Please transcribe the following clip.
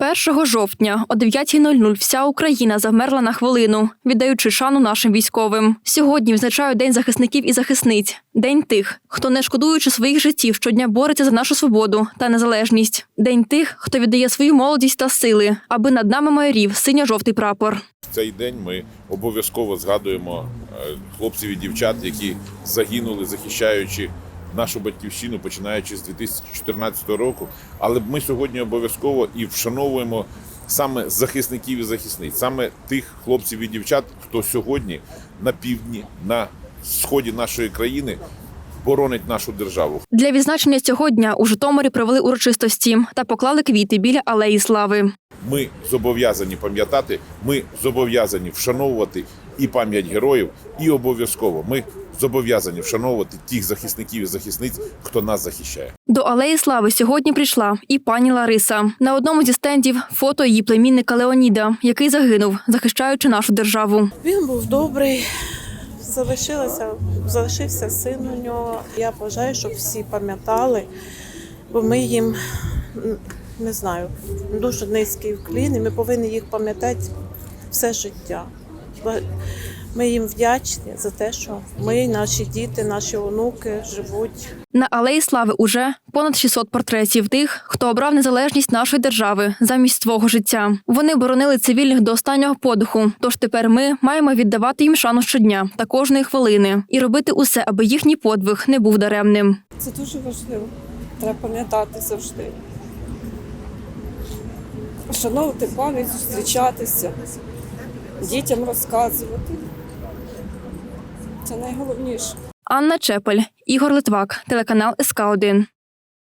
1 жовтня о 9.00 вся Україна завмерла на хвилину, віддаючи шану нашим військовим. Сьогодні відзначають День захисників і захисниць, день тих, хто не шкодуючи своїх життів щодня бореться за нашу свободу та незалежність. День тих, хто віддає свою молодість та сили, аби над нами майорів синьо-жовтий прапор. В цей день ми обов'язково згадуємо е, хлопців і дівчат, які загинули, захищаючи нашу батьківщину, починаючи з 2014 року. Але ми сьогодні обов'язково і вшановуємо саме захисників і захисниць, саме тих хлопців і дівчат, хто сьогодні на півдні, на сході нашої країни боронить нашу державу. Для відзначення цього дня у Житомирі провели урочистості та поклали квіти біля алеї слави. Ми зобов'язані пам'ятати, ми зобов'язані вшановувати і пам'ять героїв, і обов'язково ми зобов'язані вшановувати тих захисників і захисниць, хто нас захищає. До алеї слави сьогодні прийшла і пані Лариса. На одному зі стендів фото її племінника Леоніда, який загинув, захищаючи нашу державу. Він був добрий, залишилася, залишився син у нього. Я бажаю, щоб всі пам'ятали, бо ми їм не знаю, дуже низький вклін, і ми повинні їх пам'ятати все життя. Ми їм вдячні за те, що ми, наші діти, наші онуки живуть На алеї слави уже понад 600 портретів тих, хто обрав незалежність нашої держави замість свого життя. Вони боронили цивільних до останнього подиху. Тож тепер ми маємо віддавати їм шану щодня та кожної хвилини і робити усе, аби їхній подвиг не був даремним. Це дуже важливо. Треба пам'ятати завжди. Вшановувати пам'ять, зустрічатися, дітям розказувати. Це найголовніше. Анна Чепель, Ігор Литвак, телеканал СК 1